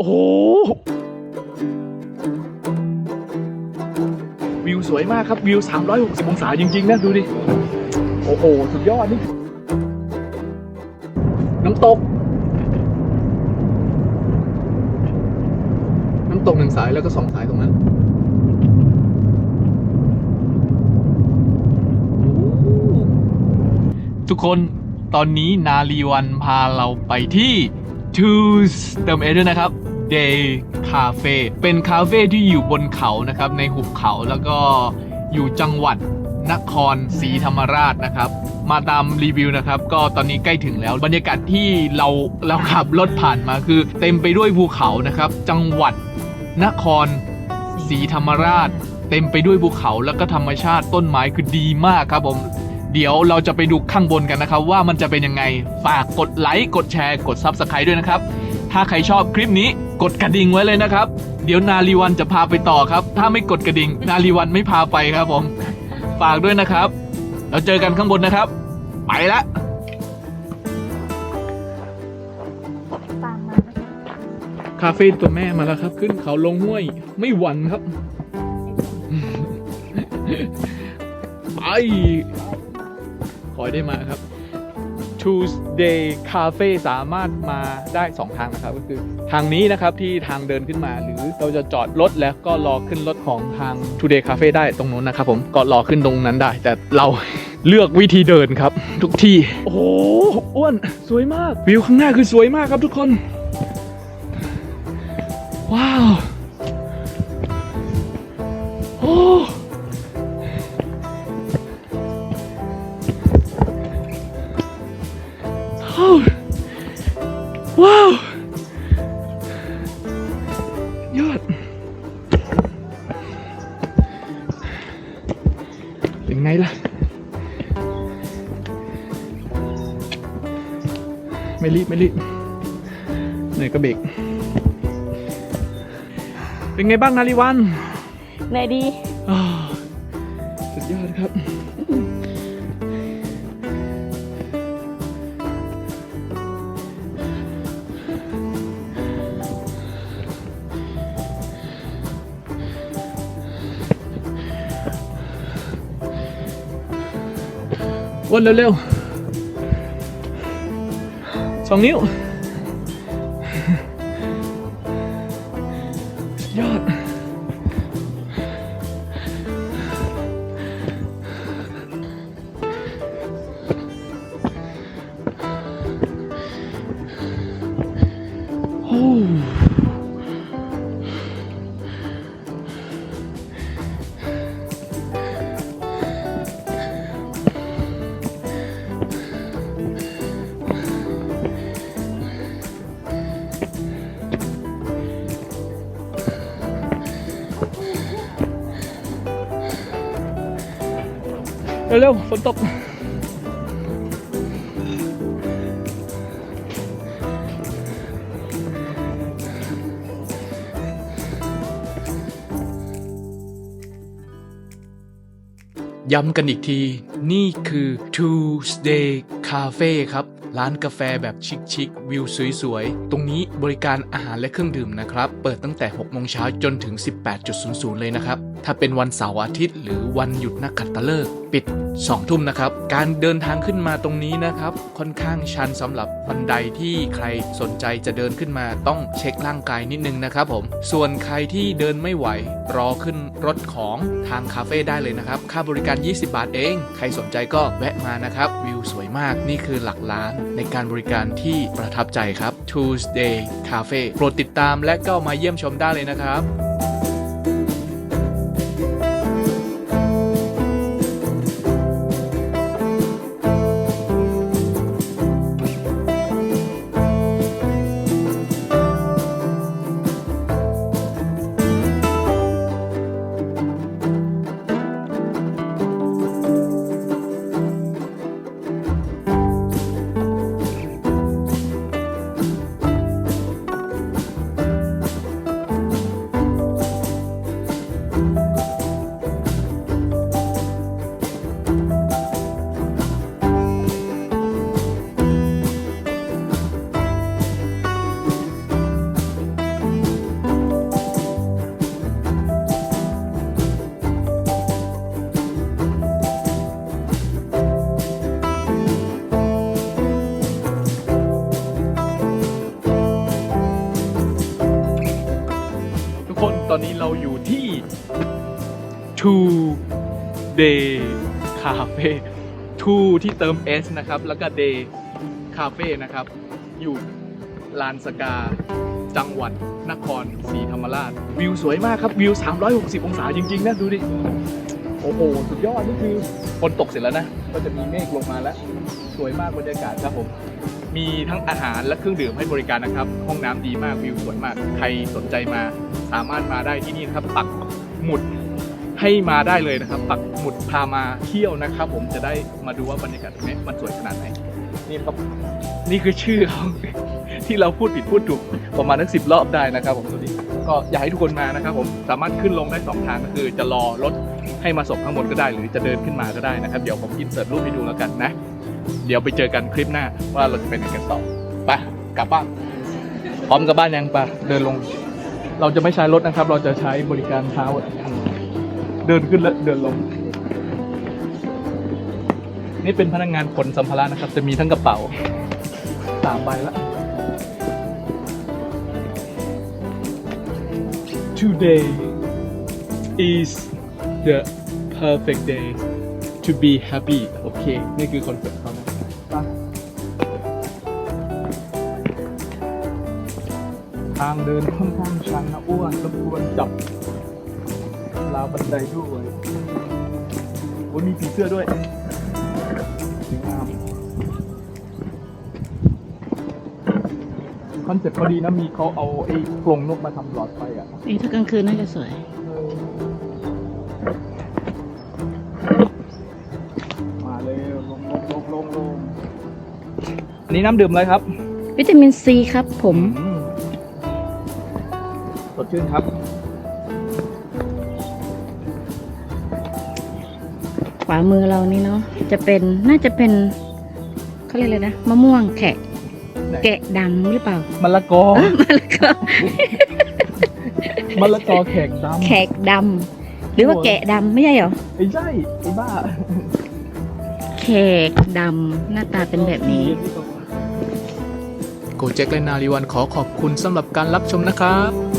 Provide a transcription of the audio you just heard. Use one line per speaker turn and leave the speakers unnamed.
โอ้โหวิวสวยมากครับวิว 360 องศาจริง ๆ นะ ดูดิ โอ้โห สุดยอดนี่ น้ำตก น้ำตกหนึ่งสายแล้วก็สองสายตรงนั้นทุกคนตอนนี้นาลีวันพาเราไปที่ Choose เติมเอด้วยนะครับ Day Cafe เป็นคาเฟ่ที่อยู่บนเขานะครับในหุบเขาแล้วก็อยู่จังหวัดนครศรีธรรมราชนะครับ มาตามรีวิวนะครับ ก็ตอนนี้ใกล้ถึงแล้ว บรรยากาศที่เราเราขับรถผ่านมาคือ เต็มไปด้วยภูเขานะครับ จังหวัดนครศรีธรรมราช เต็มไปด้วยภูเขาแล้วก็ธรรมชาติต้นไม้คือดีมากครับผมเดี๋ยวเราจะไปดูข้างบนกันนะครับ ว่ามันจะเป็นยังไงฝากกดไลค์กดแชร์กด Subscribe ด้วยนะครับ ถ้าใครชอบคลิปนี้ กดกระดิ่งไว้เลยนะครับ เดี๋ยวนาลีวันจะพาไปต่อครับ ถ้าไม่กดกระดิ่ง นาลีวันไม่พาไปครับผม ฝากด้วยนะครับเราเจอกันข้างบนนะครับ ไปละ
ตามมานะคะ
คาเฟ่ตัวแม่มาแล้วครับ ขึ้นเขาลงห้วย ไม่หวั่นครับ ไปขอให้ได้มาครับ Tuesday Cafe สามารถมาได้ 2 ทางนะครับ ก็คือทางนี้นะครับที่ทางเดินขึ้นมา หรือเราจะจอดรถแล้วก็รอขึ้นรถของทาง Today Cafe ได้ตรงนู้นนะครับผมก็รอขึ้นตรงนั้นได้ แต่เราเลือกวิธีเดินครับ ทุกที่ โอ้โหอ้วนสวยมาก วิวข้างหน้าคือสวยมากครับทุกคน ว้าว โอ้ ไม่รีบไม่รีบเหนื่อยก็เบรกเป็นไงบ้างนาริวัน
ไหนดี
อ่าสุดยอดครับวนเร็วๆ สองนิ้วสุดยอด โอ้ เร็วๆฝนตกย้ำกันอีกที นี่คือ Tuesday Cafe ครับ ร้านกาแฟแบบชิคๆวิวสวยๆ ตรงนี้บริการอาหารและเครื่องดื่มนะครับ เปิดตั้งแต่ 6 โมงเช้าจนถึง 18.00 เลยนะครับ ถ้าเป็นวันเสาร์อาทิตย์ หรือวันหยุดนักขัตฤกษ์ปิด 2 ทุ่มนะครับ การเดินทางขึ้นมาตรงนี้นะครับ ค่อนข้างชันสำหรับบันไดที่ใครสนใจจะเดินขึ้นมาต้องเช็คร่างกายนิดนึงนะครับผม ส่วนใครที่เดินไม่ไหว รอขึ้นรถของทางคาเฟ่ได้เลยนะครับ ค่าบริการ 20 บาทเอง ใครสนใจก็แวะมานะครับ วิวสวยมาก นี่คือหลักล้านในการบริการที่ประทับใจครับ Tuesday Cafe โปรดติดตามและก็มาเยี่ยมชมได้เลยนะครับ Two Day Cafe Two ที่เติม S นะครับ แล้วก็ Day Cafe นะครับ อยู่ลานสกา จังหวัดนครศรีธรรมราช วิวสวยมากครับ วิว 360 องศาจริง ๆ นะ ดูดิ โอ้โห สุดยอด นี่คือฝนตกเสร็จแล้วนะ ก็จะมีเมฆลงมาแล้ว สวยมากบรรยากาศครับผม มีทั้งอาหารและเครื่องดื่มให้บริการนะครับ ห้องน้ำดีมาก วิวสวยมาก ใครสนใจมา สามารถมาได้ที่นี่นะครับ ปักหมุด ให้มาได้เลยนะครับปักหมุดพามาเที่ยวนะครับ ผมจะได้มาดูว่าบรรยากาศตรงนี้มันสวยขนาดไหนนี่ครับนี่คือชื่อเขาที่เราพูดผิดพูดถูกประมาณทั้งสิบรอบได้นะครับ ผมตัวนี้ก็อยากให้ทุกคนมานะครับ ผมสามารถขึ้นลงได้สองทางก็คือ จะรอรถให้มาส่งข้างบนก็ได้ หรือจะเดินขึ้นมาก็ได้นะครับเดี๋ยวผมอินเสิร์ตรูปให้ดูแล้วกันนะ เดี๋ยวไปเจอกันคลิปหน้าว่าเราจะเป็นยังไงกันต่อไปกลับบ้านพร้อมกับบ้านยังปะเดินลง เราจะไม่ใช้รถนะครับ เราจะใช้บริการเท้า เดินขึ้นและเดินลง นี่เป็นพนักงานขนสัมภาระนะครับ จะมีทั้งกระเป๋าสามใบละ Today is the perfect day to be happy โอเค นี่คือคอนเซ็ปต์เขานะไปทางเดินค่อนข้างชันนะอ้วนรบกวนจับาวบันไดด้วยโอ้ยมีผีเสื้อด้วยสวยงามคอนเซ็ปต์เขาดีนะมีเขาเอาไอ้กรงนกมาทำหลอดไฟอะ
นี่ถ้ากลางคืนน่าจะสวย
มาเลยลงลงลงลงลงอันนี้น้ำดื่มอะไรครับ
วิตามินซีครับผม
อืมสดชื่นครับ
วามือเรานี่เนาะจะเป็นน่าจะเป็นเขาเรียกอะไรนะมะม่วงแขก
ไหน
แกะดำหรือเปล่ามะ
ละกอ
เออมะละกอ
มะละกอแขกดำ
แขกดำหรือว่าแกะดำไม่ใช่เหรอ
ไอ้ใช่ไอ้บ้า
แขกดำหน้าตาเป็นแบบนี้
โกเจ็กและนารีวันขอขอบคุณสำหรับการรับชมนะครับ